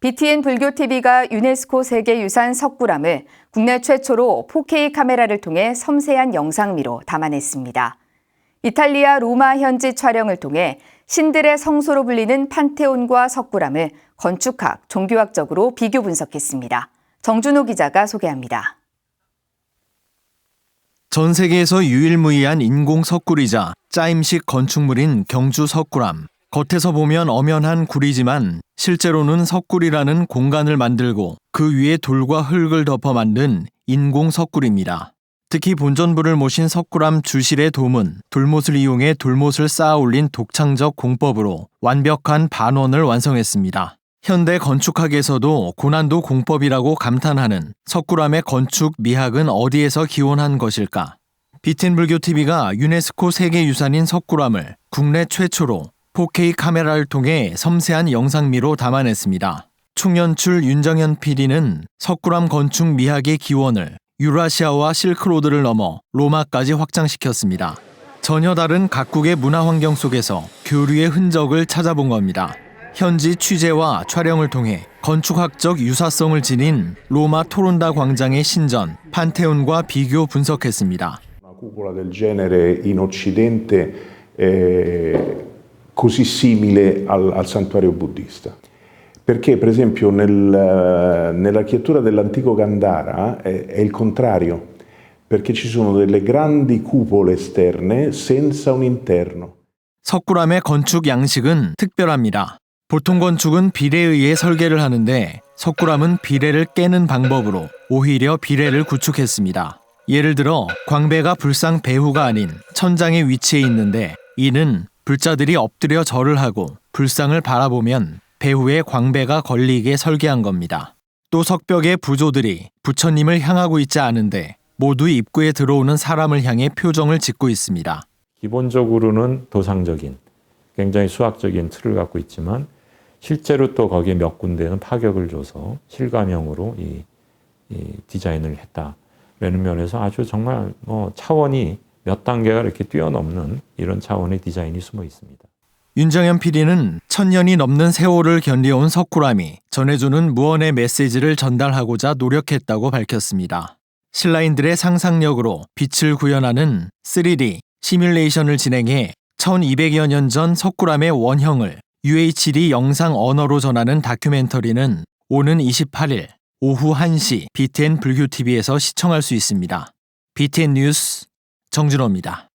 BTN 불교TV가 유네스코 세계유산 석굴암을 국내 최초로 4K 카메라를 통해 섬세한 영상미로 담아냈습니다. 이탈리아 로마 현지 촬영을 통해 신들의 성소로 불리는 판테온과 석굴암을 건축학, 종교학적으로 비교 분석했습니다. 정준호 기자가 소개합니다. 전 세계에서 유일무이한 인공 석굴이자 짜임식 건축물인 경주 석굴암. 겉에서 보면 엄연한 굴이지만 실제로는 석굴이라는 공간을 만들고 그 위에 돌과 흙을 덮어 만든 인공 석굴입니다. 특히 본전부를 모신 석굴암 주실의 돔은 돌못을 이용해 돌못을 쌓아 올린 독창적 공법으로 완벽한 반원을 완성했습니다. 현대 건축학에서도 고난도 공법이라고 감탄하는 석굴암의 건축 미학은 어디에서 기원한 것일까? 비튼 불교 TV가 유네스코 세계유산인 석굴암을 국내 최초로 4K 카메라를 통해 섬세한 영상미로 담아냈습니다. 충연출 윤정현 PD는 석굴암 건축 미학의 기원을 유라시아와 실크로드를 넘어 로마까지 확장시켰습니다. 전혀 다른 각국의 문화 환경 속에서 교류의 흔적을 찾아본 겁니다. 현지 취재와 촬영을 통해 건축학적 유사성을 지닌 로마 토론다 광장의 신전 판테온과 비교 분석했습니다. Così simile al, al santuario buddista. Perché per esempio nel, nell'architettura dell'antico Gandhara è, è il contrario, perché ci sono delle grandi cupole esterne senza un interno. 석굴암의 건축 양식은 특별합니다. 보통 건축은 비례에 의해 설계를 하는데 석굴암은 비례를 깨는 방법으로 오히려 비례를 구축했습니다. 예를 들어 광배가 불상 배후가 아닌 천장에 위치해 있는데 이는 불자들이 엎드려 절을 하고 불상을 바라보면 배후에 광배가 걸리게 설계한 겁니다. 또 석벽의 부조들이 부처님을 향하고 있지 않은데 모두 입구에 들어오는 사람을 향해 표정을 짓고 있습니다. 기본적으로는 도상적인 굉장히 수학적인 틀을 갖고 있지만 실제로 또 거기에 몇 군데는 파격을 줘서 실감형으로 이, 이 디자인을 했다 라는 면에서 아주 정말 뭐 차원이 몇 단계가 이렇게 뛰어넘는 이런 차원의 디자인이 숨어 있습니다. 윤정현 PD는 천년이 넘는 세월을 견디온 석굴암이 전해주는 무언의 메시지를 전달하고자 노력했다고 밝혔습니다. 신라인들의 상상력으로 빛을 구현하는 3D 시뮬레이션을 진행해 1200여 년 전 석굴암의 원형을 UHD 영상 언어로 전하는 다큐멘터리는 오는 28일 오후 1시 BTN 불교TV에서 시청할 수 있습니다. BTN 뉴스 정준호입니다.